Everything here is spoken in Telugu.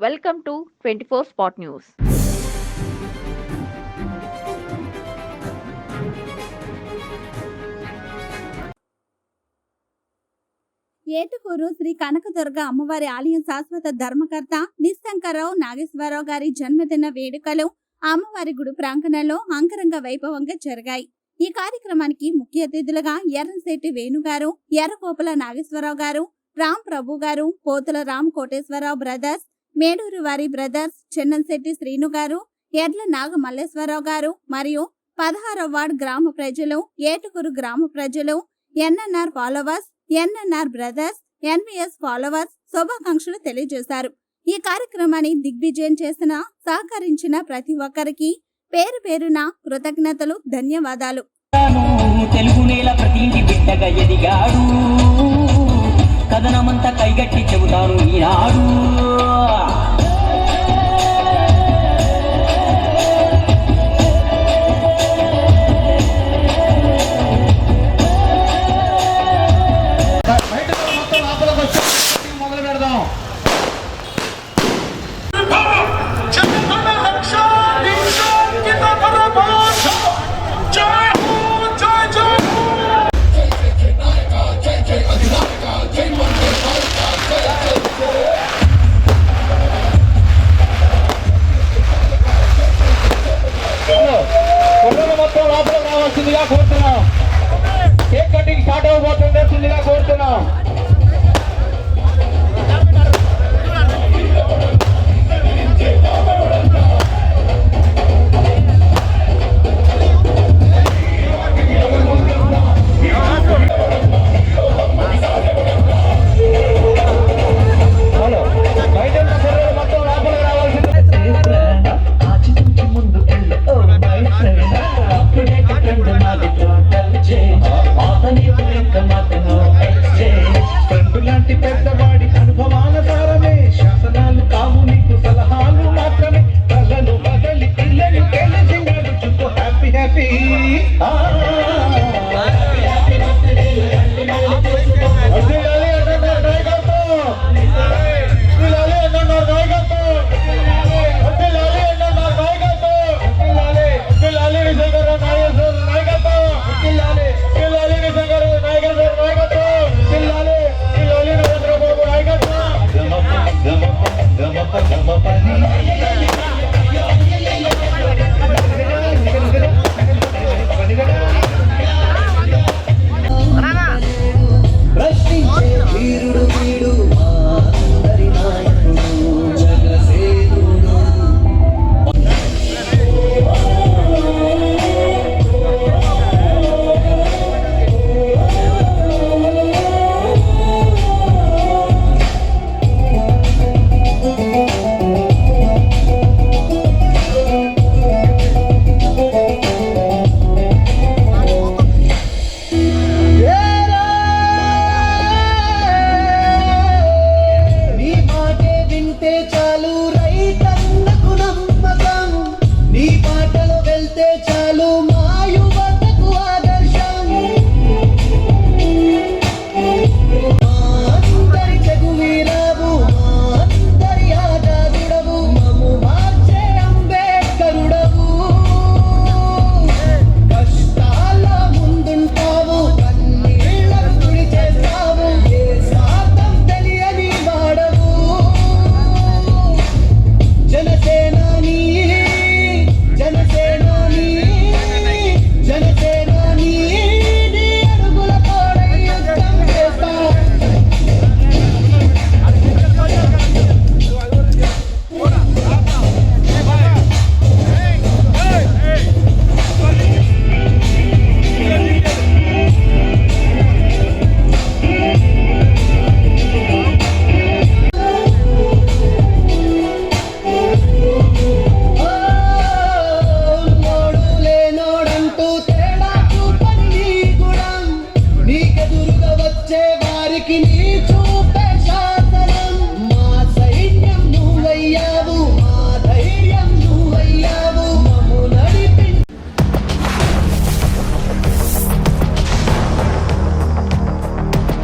Welcome to twenty four spot news Etukuru Shri Kanakadurga అమ్మవారి ఆలయం శాశ్వత ధర్మకర్త నిస్తంకరావు నాగేశ్వరరావు గారి జన్మదిన వేడుకలు అమ్మవారి గుడి ప్రాంగణంలో అంగరంగ వైభవంగా జరిగాయి. ఈ కార్యక్రమానికి ముఖ్య అతిథులుగా ఎర్రంశెట్టి వేణుగారు ఎర్రకోపల నాగేశ్వరరావు గారు రామ్ ప్రభు గారు పోతుల రామ్ కోటేశ్వరరావు బ్రదర్స్ మేడూరు వారి బ్రదర్స్ చెన్నంశెట్టి శ్రీను గారు ఎడ్ల నాగ మల్లేశ్వరరావు గారు మరియు పదహారవ వార్డ్ గ్రామ ప్రజలు ఏటుకూరు గ్రామ ప్రజలు NNR followers NNR brothers NVS followers శుభాకాంక్షలు తెలియజేశారు. ఈ కార్యక్రమాన్ని దిగ్విజయం చేసిన సహకరించిన ప్రతి ఒక్కరికి పేరు పేరున కృతజ్ఞతలు ధన్యవాదాలు. తెలుగు నేల ప్రతి ఇంటి బిడ్డగా ఎదిగాడు. కథనమంతా కైగట్టి చెబుతాను ఈనాడు కోరుతున్నాం. కేక్ కటింగ్ స్టార్ట్ అవ్వబోతుండేసిందిగా కోరుతున్నాం. లాంటి పెద్దవాడి అనుభవాల సారమే. శాసనాలు కావు నీకు సలహాలు మాత్రమే. ప్రజలు బదలి పిల్లలు తెలిసింగాడు చుట్టూ హ్యాపీ హ్యాపీ